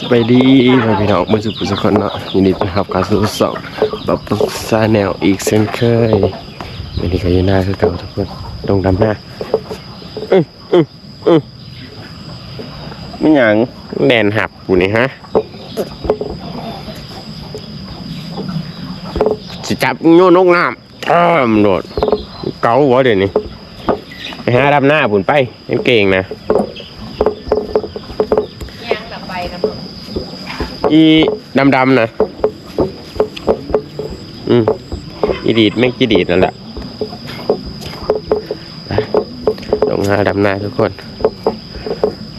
สบายดีพ่อพี่น้องมือสุภุสุคนเนาะยินดีต้อนรับการสู่สองบับปุ๊กซาแนลอีกเช่นเคยวันนี้ก็อยืนหน้าคือเก่าทุกคนตรงดำหน้าอืออืออือไม่หยังแดนหับกูนี่ฮะจะจับโยนนกน้ำอ้ามโดดเก๋าวะเดี๋ยวนี้ไปหาดำหน้าบุญไปเก่งๆนะยังแบบไป นะมึงอีดำดำนะอืมอีดีดแม่งจีดีดนั่นแหละลงหาดำหน้าทุกคน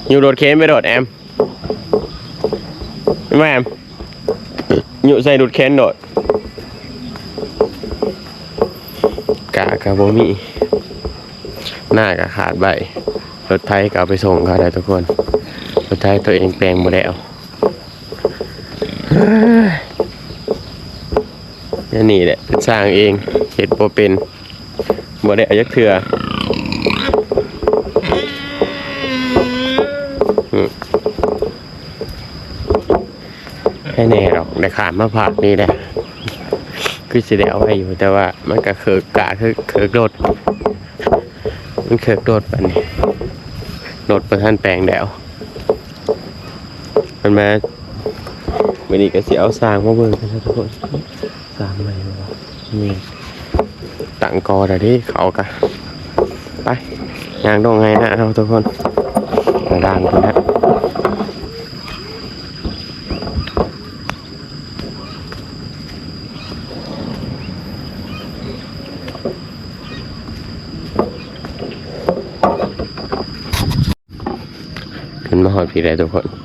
อยู่โดดเค้นไปโดดแอมไม่แอมอยู่ใส่โดดเค้นโดดกะกะบ่มีหน้ากะขาดใบรถไทยก็เอาไปส่งเขาได้ทุกคน รถไทยตัวเองแปลงหมดแล้วนี่นี่แหละสร้างเองเห็ดโปเป็นบ่ได้อายักเถื่อให้แน่หรอกได้ขามมาผักนี่แหละคือสิได้เอาไว้อยู่แต่ว่ามันก็เคิกกะคือเคิกโดด มันเคิกโดดปันนี้โดดประท่านแปลงแล้ว มันมาวันนี้ก็สิเอาสร้างมาเบิ่งกันะทุกคนสร้างใหม่บ่วะนี่ตั้งกอได้ดิเขากะไปยางดองไงนะเราทุกคนกระดานคนนะขึ้นมาหอดผีได้ทุกคน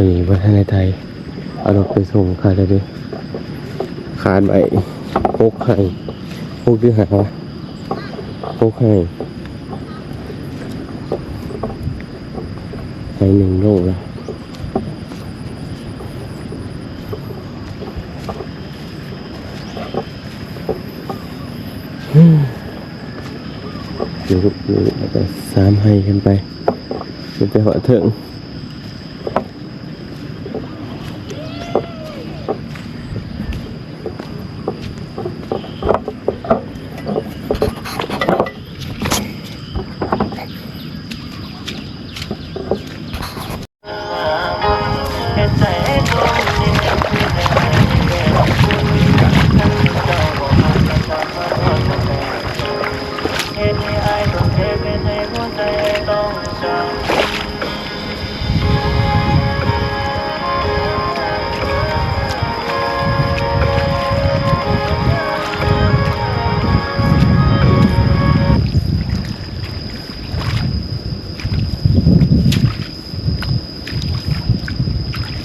ต่ตัวนี้ว่าท่านในไทยเอารถไปส่งขาดเลยขาดใบพกไข่พกดื้อหาวะพกไข่ไปหนึ่งโลแล้วอืมเดี๋ยวเดี๋ยวแล้วก็สามให้กันไปมันไปหัวเถิง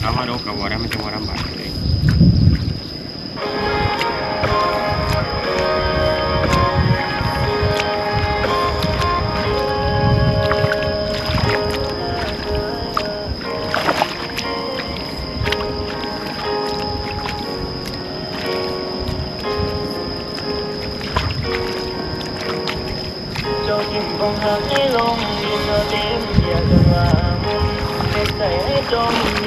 আমারও কাবার আমি তোমার আমি বাড়ি Hãy subscribe cho kênh Ghiền Mì Gõ Để không bỏ lỡ những video hấp dẫn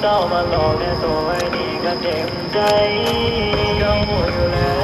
เจ้ามาหลอกแค่ตัวไอ้นี่ก็เจ็บใจเจ้าหูอยู่แล้ว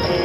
เ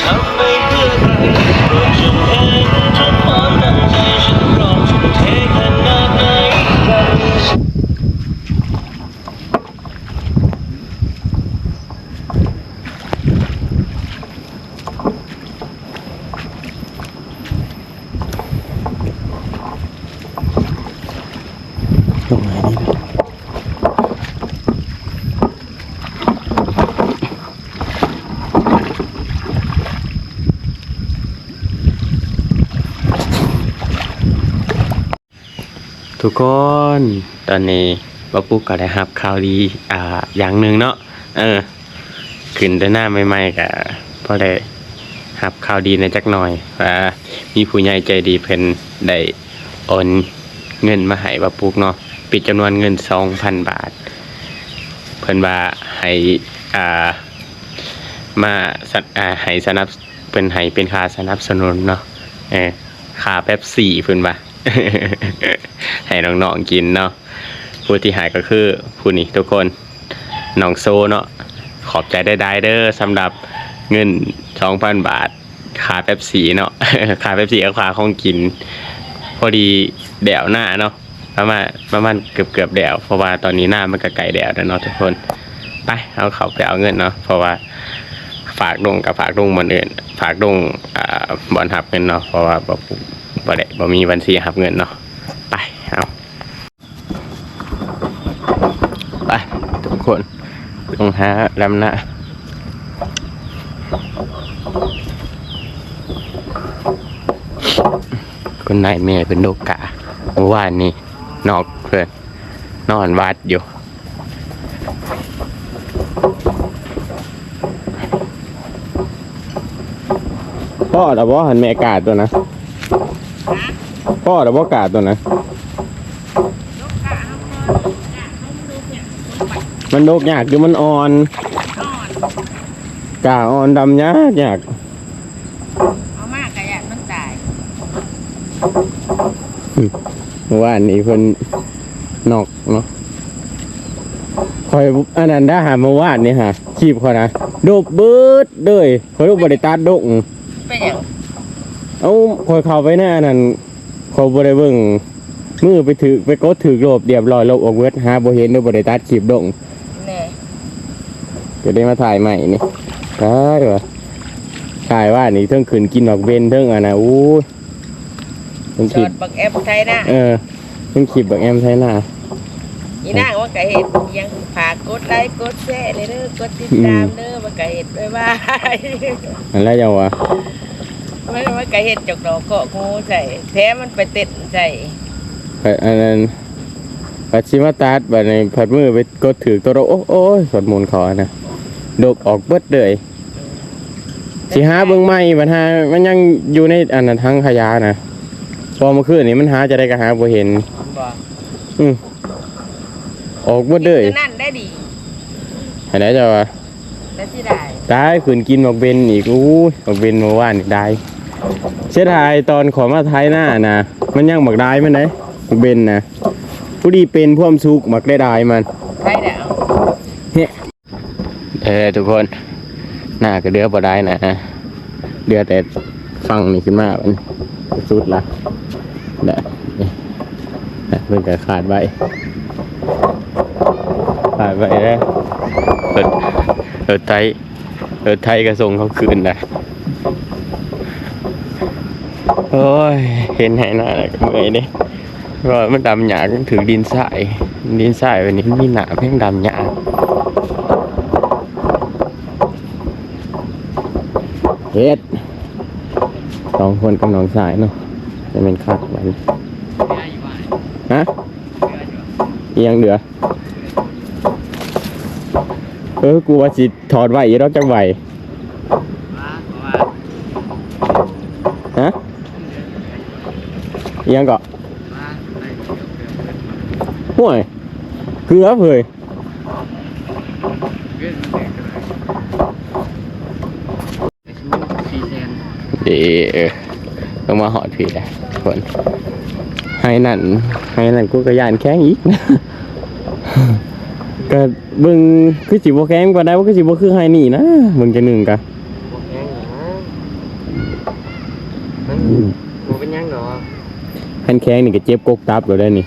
ทุก ทุกคนตอนนี้ป้าปุ๊กก็ได้รับข่าวดีอ่าอย่างหนึ่งเนาะเออ ขึ้นแต่หน้าใหม่ๆก็พอได้รับข่าวดีในจักหน่อยว่ามีผู้ใหญ่ใจดีเพิ่นได้โอนเงินมาให้ป้าปุ๊กเนาะปิดจำนวนเงิน2,000บาท เพิ่นว่าให้อ่ามาสัตอ่าให้สนับเป็นให้เป็นค่าสนับสนุนเนาะเออค่าแป๊บสี่เพิ่นว่า ให้น้องๆกินเนาะผู้ที่หายก็คือผู้นี้ทุกคนน้องโซเนาะขอบใจได้ได้เด้อสำหรับเงิน2,000บาทค่าแป๊บสีเนาะค่าแป๊บสีกับค่าของกิน พอดีแดวหน้าเนาะประมาณประมาณเกือบเกือบๆแดวเพราะว่าตอนนี้หน้ามันก็ไกลแดวแล้วเนาะทุกคนไปเอาเขาไปเอาเงินเนาะเพราะว่าฝากดงกับฝากดงบอนอื่น ฝากดงอ่าบอลหับเงินเนาะเพราะว่าแบบ ได้บ่มีบัญชีหับเงินเนาะไปเอาไปทุกคนลงหาลำหน้าคนนายแม่เป็นโลกะเมื่อวานนี้นอกเพื่อนนอนวัดอยู่พ่อแต่ว่าหันแม่กาดตัวนะ พ่อแต่ว่ากาดตัวนะมันโดกยากอยู่มันอ่อนกาอ่อนดำยากยากเอามากกะยานมันตายเมื่อวานนี้เพิ่นนอกเนาะคอยอันนั้นได้หาเมื่อวานนี่ฮะขีบเขานะโดบเบิดเลยคอยรูปบริตาดงเป็นอย่าง เอาคอยเข้าไปหน้านั่นเขาบริเบิ่งมือไปถือไปกดถือโลบเรียบร้อยโลบออกเวทหาบ่เห็นด้วยบริตาขีบดงแน่จะได้มาถ่ายใหม่นี่ได้ปะถ่ายว่านี่เทิงขืนกินดอกเบนเทิงอะนะอู้เทิงสขีอบดบักแอปไทยนะเออเทิงขีบแบบแอมไทยหน้า อีนางว่ากะเห็ดยังฝากกดไลค์กดแชร์เลยเด้อกดติดตามเด้อมากะเห็ดบ๊ายบาย อันแรกยังวะ ไม่ได้ว่ากะเห็ดจกดอกเกาะงูใส่แท้มันไปเต็ดใส่ไปอันนั้นปัดชิมาตัดบัดในผัดมือไปกดถือตัวเราโอ้โอ้ยสวดมนต์ขอนะดกออกเบิดเลยสิหาเบิ่งใหม่บัดหามันยังอยู่ในอันนั้นทั้งขยะนะพอเมื่อคืนนี้มันหาจะได้ก็หาบ่เห็นบอกอืมออกเบิดเลยนั่นได้ดีอันไหนจะวะแต่สิได้ตายขืนกินหมอกเบนอีกอู้ยหมอกเบนเมื่อวานอีกได้ เสียดายตอนขอมาท้ายหน้านะมันยังหมักได้มันไหนหมอกเบนนะผู้ดีเป็นพ่วามสุกหมักได้ได้มันใช่แล้วเออทุกคนหน้าก็เดือบ่ได้นะเดือแต่ฟังนี่ขึ้นมามันสุดละเด้อนี่เพิ่นก็ขาดไว้ขาดไว้แล้วเปิดเปิดไทยเปิดไทยก็ส่งเขาคืนนะ โอ้ย เห็นไหหน้าแล้วก็เมื่อยเด้เพราะว่ามันดำหยาก็ถึงดินทรายดินทรายวันนี้มันมีหนาเพียงดำหยาเฮ็ดสองคนกับน้องสายเนาะจะเป็นคักไว้ฮะเอียงเดือเออกูว่าสิถอดไหวอีรอกจังไหวฮะเอี ยังกาะห่วยเกือบเลยเดี๋ต้องมาหอดผีแหละคนให้นั่น ให้นั่นกูกระยานแข้งอีกก็เบิ่งคือสิบ่แข้งกว่าได้ว่าคือสิบ่คือให้นี่นะเบิ่งจะหนึ่งกะ กูเป็นยังหรอ หันแข้งนี่ก็เจ็บกกตับแล้วได้นี่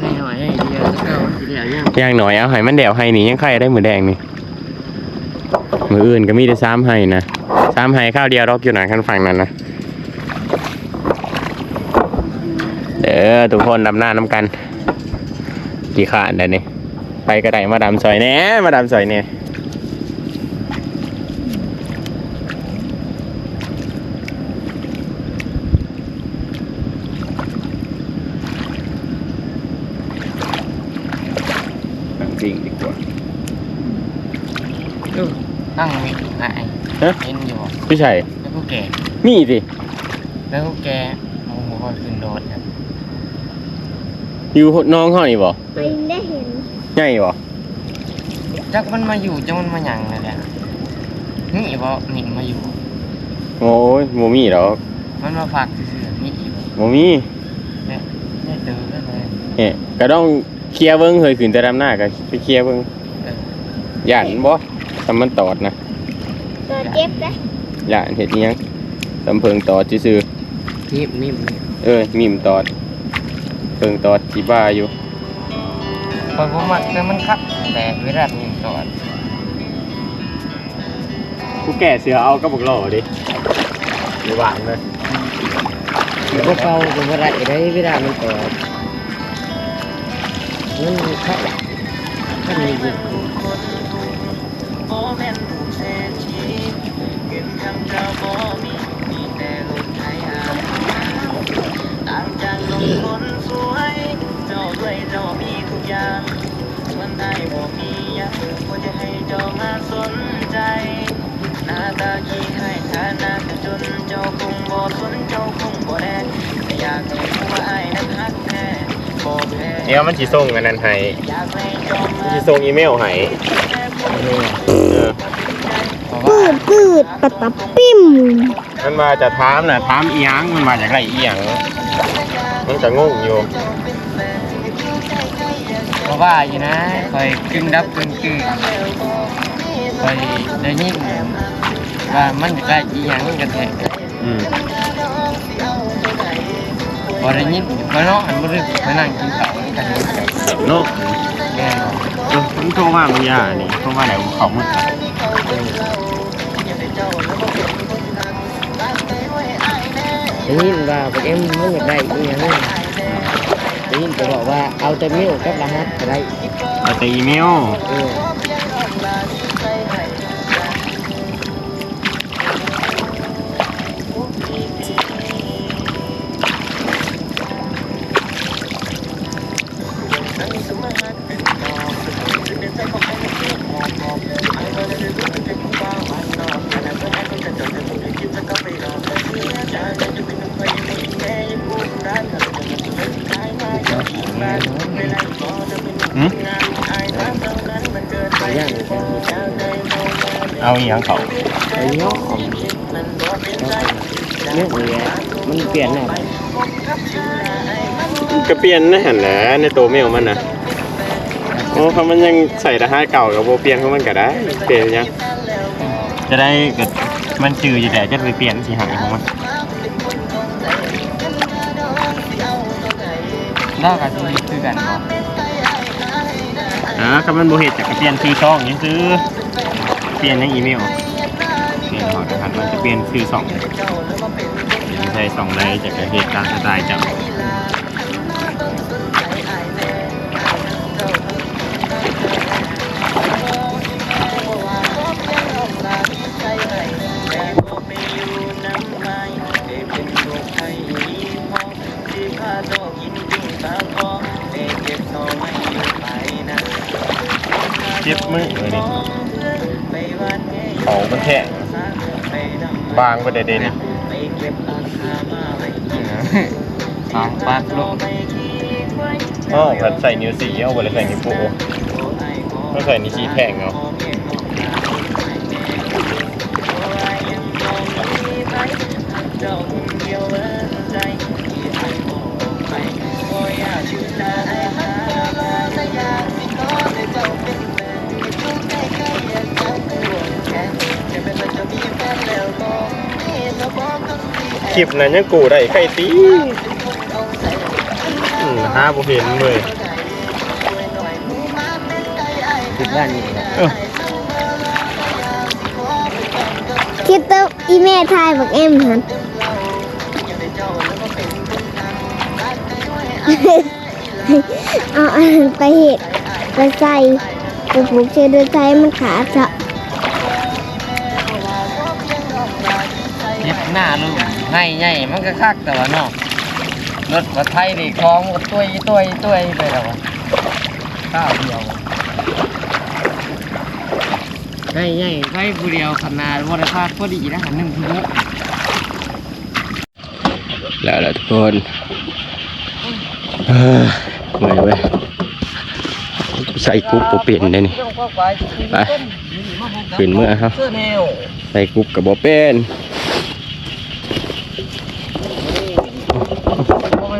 ไม่หน่อยให้เดียวเก้าทีเดียวยังอย่างหน่อยเอาให้มันแดวให้นี่ยังไข่ได้มือแดงนี่มืออื่นก็มีแต่ซ้ำให้นะซ้ำให้ข้าวเดียวรอกอยู่หนังข้างฝั่งนั้นนะเด้อทุกคนดำหน้าน้ำกันกี่ขาดได้นี่ไปก็ได้มาดำซอยแหน่มาดำซอยเนี่ยจริงดีกว่า ตั้งมีหาย ฮะ เห็นอยู่พี่ชัยแล้วก็แก่ มีสิแล้วก็แกโอ้โหพอขึ้นโดดครับอยู่น้องเขานี่บ่ไปได้เห็นใหญ่บ่จักมันมาอยู่จักมันมาหยังนั่นแหละนี่บ่นี่มาอยู่ โอ้ยโมมี่หรอกมันมาฝากซื่อๆนี่บ่โมมี่เนี่ยเนี่ยเจอกันเลยเนี่ยก็ต้องเคลียร์เบิ้งเคยขึ้นแต่ดำหน้าก็ไปเคลียร์เบิ้งเออย่านบ่ทำมันตอดนะ ตัวเจ็บนะย่านเห็ดอิหยังตำเพิงตอดซื่อนิ่มนิ่มๆเออมีมตอดเพิงตอดจีบ้าอยู่พอผมมักแต่มันคักแต่เวลานิ่มก่อนกูแก่เสือเอากระบอกหล่อดิหรือหวานเลยพวกเขาก็บ่ได้ได้เวลามันก่อนมันคักคักนี่อ เจ้าบ่มีมีแต่รถไถอาต่างจากน้องคนสวย เจ้าด้วยเจ้ามีทุกอย่างส่วนได้บ่มีหยังก็จะให้เจ้ามาสนใจ หน้าตาขี้ให้ฐานะก็จนเจ้าคงบ่สนเจ้าคงบ่แลแต่อยากให้รู้ว่าอ้ายนั้นฮักแท้บ่แพ้เดี๋ยวมันจีส่งอันนั้นให้อยากให้เจ้ามาจีส่งอีเมลให้นี่เออเพราะปืว่าดปืดปัดปับปิ้ มมันมาจะถามน่ะถามอีหยังมันมาจากไรอีหยังมันจะงงอยู่เพราะว่าอยู่นะคอยกึ่งดับกึ่งตื่นคอยได้ยินว่ามันจะได้อีหยังกันแท้อืมพอได้ยินพอเนาะอันบ่รึกมานั่งกินข้าวนี่กันเนาะแม่นบ่เออมันโทรมาบางอย่างนี่โทรมาไหนเขามืดอะได้ยินว่าพวกเอ็มมันอยากได้อีหยังได้ยินก็บ อกว่าเอาแต่มิ้วกับรหัสก็ได้เอาแต่อีเมล เอาอีหยังเขาไอ้เนาะเนี่ยเนี่ยมันเปลี่ยนแน่ก็เปลี่ยนนะหันแหละในตัวเมลมันนะโอ้เขามันยังใส่รหัสเก่ากับโบเปลี่ยนของมันก็ได้ เปลี่ยนยังจะได้เกิดมันจืออยู่แต่จะไปเปลี่ยนสีหายของมันนอกจากนี้คือกันบ่อ่าก็มันโบเหตุจากเปลี่ยนชื่อช่องยังซื้อเปลี่ยนยังอีเมลเปลี่ยนหอรหัสมันจะเปลี่ยนชื่อสองใช่สองเลยจากเหตุการณ์สไตล์จ้าเจ็บมือเลยนี่ เขามันแข็งบางไปเด็ดๆนี่สองปากลูกอ๋อถ้าใส่นิ้วสีเอาไปเลยใส่นิ้วโป้ก็ใส่นิ้วชี้แข็งเอา คลิปนั้นยังกูได้ไข่ตีอืมห้าบุเห็นเลยติดด้านนี้นะเออคิดตัวอีแม่ทายบอกเอ็มหันเอาอาหารไปเห็ดไปใส่ไปผูกเชือกด้วยใจมันขาดจะเจ็บหน้าลูก ให้ใหญ่มันก็คักแต่ว่าเนาะรถวัดไทยนี่คลองก็ตุ้ยตุ้ยตุ้ยไปแล้วข้าวเดียวให้ใหญ่ไฟผู้เดียวขนาดวัดภาพอดีนะหันหนึ่งทุกแล้วละทุกคนเออเหนื่อยเว้ยใส่ปุ๊บปุ๊บเปลี่ยนได้นี่ไปขึ้นเมื่อครับใส่กรุ๊ปกับบ่เป็น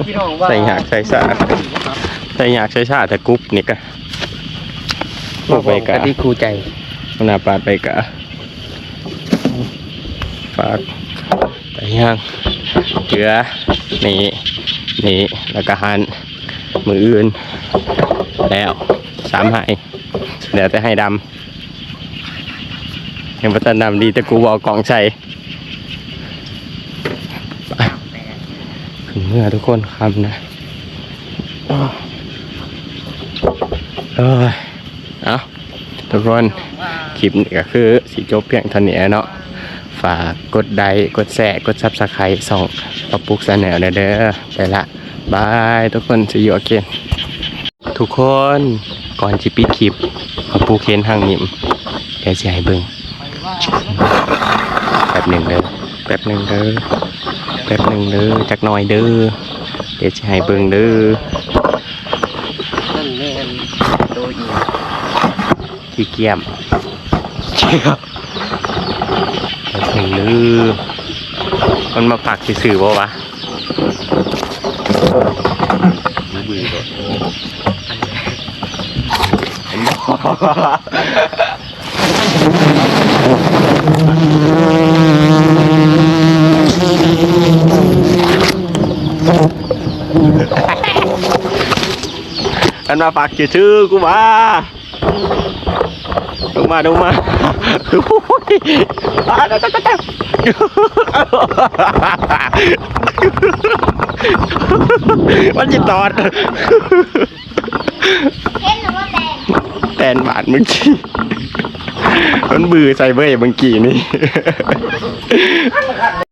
พ่อแม่พี่น้องว่าใส่หยากใส่สาดใส่หยากใส่สาดแต่กรุ๊ปนี่ก็พวกไปกะที่ครูใจหน้าปาดไปกะฝากไปย่างเกลือนี่นี่แล้วก็หันมืออื่น แล้วสามให้เดี๋ยวจะให้ดำยังพัฒนดำดีแต่กูบอกกล่องใส่ไป ถึงเมื่อทุกคนคำนะอ้อเอ้ยเอาทุกคนคลิปนี้ก็คือสีจบเพียงเท่านี้เนาะฝากกดไลค์กดแชร์กดซับสไครต์ส่องปะปุกสแนลเด้อไปละบายทุกคนจะอยู่อเกนทุกคนก่อนจะปิดคลิปมาปูเคนทางนิ่มเดี๋ยวจะให้เบิ่งแป๊บหนึ่งเด้อแป๊บหนึ่งเด้อ แป๊บหนึ่งเด้อจักหน่อยเด้อเดี๋ยวจะให้เบิ่งเด้อนั่นแม่นโดยอีกขี้เกียมเชี่ยแป๊บหนึ่งเด้อมันมาผักสื่อๆบ่วะมันันมาผักชื่อกูมาลงมาลงมาโอ้ยอ่าเดี๋ยวเดี๋ยมันจะตอดเห็นหรือว่าแดงแตนบาทเมื่อกี้มันบือใส่เบ้ยเมื่อกี้นี่